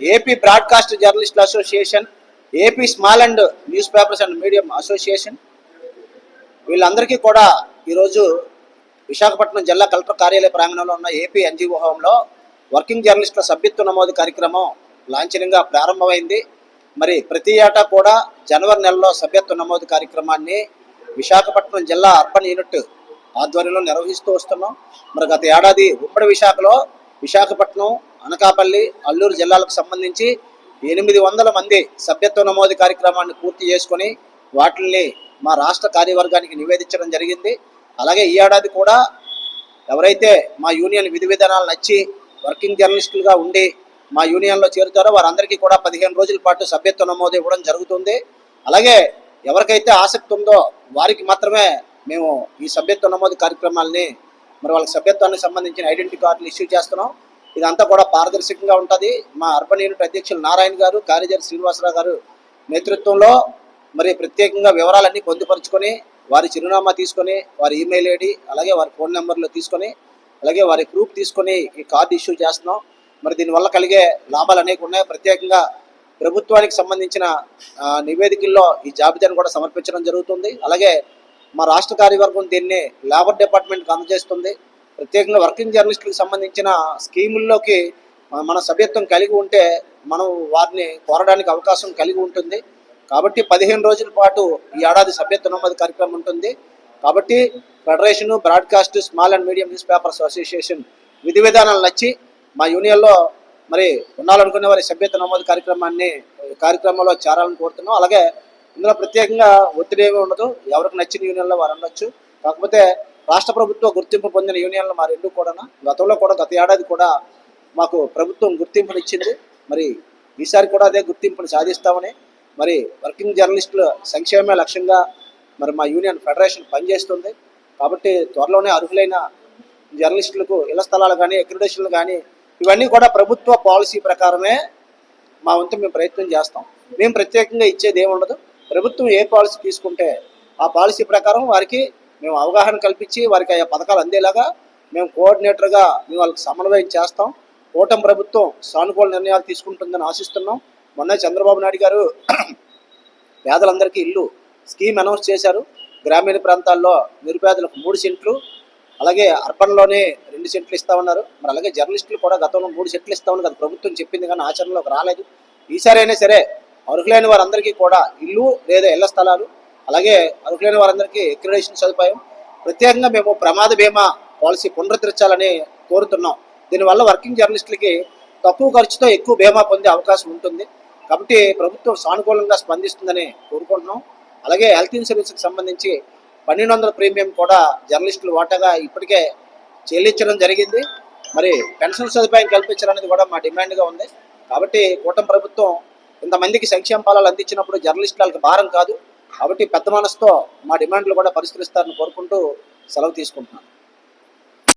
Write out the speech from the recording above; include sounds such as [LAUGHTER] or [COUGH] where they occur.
AP broadcast జర్నలిస్టుల association AP small and news papers and medium association. వీళ్ళందరికీ కూడా ఈరోజు విశాఖపట్నం జిల్లా కలెక్టర్ కార్యాలయ ప్రాంగణంలో ఉన్న ఏపీ ఎన్జిఓ హోంలో వర్కింగ్ జర్నలిస్టుల సభ్యత్వ నమోదు కార్యక్రమం లాంఛనంగా ప్రారంభమైంది. మరి ప్రతి ఏటా కూడా జనవరి నెలలో సభ్యత్వ నమోదు కార్యక్రమాన్ని విశాఖపట్నం జిల్లా అర్బన్ యూనిట్ ఆధ్వర్యంలో నిర్వహిస్తూ వస్తున్నాం. మరి గత ఏడాది ఉమ్మడి విశాఖలో విశాఖపట్నం అనకాపల్లి అల్లూరు జిల్లాలకు సంబంధించి ఎనిమిది వందల మంది సభ్యత్వ నమోదు కార్యక్రమాన్ని పూర్తి చేసుకొని వాటిని మా రాష్ట్ర కార్యవర్గానికి నివేదించడం జరిగింది. అలాగే ఈ ఏడాది కూడా ఎవరైతే మా యూనియన్ విధి విధానాలు నచ్చి వర్కింగ్ జర్నలిస్టులుగా ఉండి మా యూనియన్లో చేరుతారో వారందరికీ కూడా పదిహేను రోజుల పాటు సభ్యత్వ నమోదు ఇవ్వడం జరుగుతుంది. అలాగే ఎవరికైతే ఆసక్తి ఉందో వారికి మాత్రమే మేము ఈ సభ్యత్వ నమోదు కార్యక్రమాల్ని మరి వాళ్ళకి సభ్యత్వానికి సంబంధించిన ఐడెంటిటీ కార్డులు ఇష్యూ చేస్తున్నాం. ఇదంతా కూడా పారదర్శకంగా ఉంటుంది. మా అర్బన్ యూనిట్ అధ్యక్షులు నారాయణ గారు కార్యదర్శి శ్రీనివాసరావు గారు నేతృత్వంలో మరి ప్రత్యేకంగా వివరాలన్నీ పొందుపరుచుకొని వారి చిరునామా తీసుకొని వారి ఈమెయిల్ ఐడి అలాగే వారి ఫోన్ నెంబర్లు తీసుకొని అలాగే వారి ప్రూఫ్ తీసుకొని ఈ కార్డు ఇష్యూ చేస్తున్నాం. మరి దీనివల్ల కలిగే లాభాలు అనేక ఉన్నాయి. ప్రత్యేకంగా ప్రభుత్వానికి సంబంధించిన నివేదికల్లో ఈ జాబితాను కూడా సమర్పించడం జరుగుతుంది. అలాగే మా రాష్ట్ర కార్యవర్గం దీన్ని లేబర్ డిపార్ట్మెంట్కి అందజేస్తుంది. ప్రత్యేకంగా వర్కింగ్ జర్నలిస్టులకు సంబంధించిన స్కీముల్లోకి మన- సభ్యత్వం కలిగి ఉంటే మనం వారిని కోరడానికి అవకాశం కలిగి ఉంటుంది. కాబట్టి పదిహేను రోజుల పాటు ఈ ఏడాది సభ్యత్వ నమోదు కార్యక్రమం ఉంటుంది. కాబట్టి federation broadcast small and medium news papers association విధి విధానాలు నచ్చి మా యూనియన్లో మరి ఉండాలనుకునే వారి సభ్యత్వ నమోదు కార్యక్రమాన్ని కార్యక్రమంలో చేరాలని కోరుతున్నాం. అలాగే ఇందులో ప్రత్యేకంగా ఒత్తిడి ఏమీ ఉండదు. ఎవరికి నచ్చిన యూనియన్లో వారు ఉండొచ్చు. కాకపోతే రాష్ట్ర ప్రభుత్వ గుర్తింపు పొందిన యూనియన్లు మా రెండు కూడా గతంలో కూడా గత ఏడాది కూడా మాకు ప్రభుత్వం గుర్తింపునిచ్చింది. మరి ఈసారి కూడా అదే గుర్తింపుని సాధిస్తామని మరి వర్కింగ్ జర్నలిస్టుల సంక్షేమే లక్ష్యంగా మరి మా యూనియన్ ఫెడరేషన్ పనిచేస్తుంది. కాబట్టి త్వరలోనే అర్హులైన జర్నలిస్టులకు ఇళ్ళ స్థలాలు కానీ అక్రిడేషన్లు కానీ ఇవన్నీ కూడా ప్రభుత్వ పాలసీ ప్రకారమే మా వంతు మేము ప్రయత్నం చేస్తాం. మేము ప్రత్యేకంగా ఇచ్చేది ఏమి ఉండదు ప్రభుత్వం ఏ పాలసీ తీసుకుంటే ఆ పాలసీ ప్రకారం వారికి మేము అవగాహన కల్పించి వారికి ఆ పథకాలు అందేలాగా మేము కోఆర్డినేటర్గా మేము వాళ్ళకి సమన్వయం చేస్తాం. కూటమి ప్రభుత్వం సానుకూల నిర్ణయాలు తీసుకుంటుందని ఆశిస్తున్నాం. మొన్న చంద్రబాబు నాయుడు గారు [CLEARS THROAT] పేదలందరికీ ఇల్లు స్కీమ్ అనౌన్స్ చేశారు. గ్రామీణ ప్రాంతాల్లో నిరుపేదలకు మూడు సెంట్లు అలాగే అర్బన్లోనే రెండు సెంట్లు ఇస్తామన్నారు. మరి అలాగే జర్నలిస్టులు కూడా గతంలో మూడు సెంట్లు ఇస్తామని కదా ప్రభుత్వం చెప్పింది కానీ ఆచరణలోకి రాలేదు. ఈసారి అయినా సరే అర్హులైన వారందరికీ కూడా ఇల్లు లేదా ఇళ్ళ స్థలాలు అలాగే అర్హులైన వారందరికీ ఎక్రిడేషన్ సదుపాయం. ప్రత్యేకంగా మేము ప్రమాద బీమా పాలసీ పునరుద్ధరించాలని కోరుతున్నాం. దీనివల్ల వర్కింగ్ జర్నలిస్టులకి తక్కువ ఖర్చుతో ఎక్కువ బీమా పొందే అవకాశం ఉంటుంది. కాబట్టి ప్రభుత్వం సానుకూలంగా స్పందిస్తుందని కోరుకుంటున్నాం. అలాగే హెల్త్ ఇన్సూరెన్స్కి సంబంధించి పన్నెండు వందల ప్రీమియం కూడా జర్నలిస్టులు వాటాగా ఇప్పటికే చెల్లించడం జరిగింది. మరి పెన్షన్ సదుపాయం కల్పించాలనేది కూడా మా డిమాండ్గా ఉంది. కాబట్టి కూటమి ప్రభుత్వం ఇంతమందికి సంక్షేమ ఫలాలు అందించినప్పుడు జర్నలిస్టులకు భారం కాదు. కాబట్టి పెద్ద మనసుతో మా డిమాండ్లు కూడా పరిష్కరిస్తారని కోరుకుంటూ సెలవు తీసుకుంటున్నాను.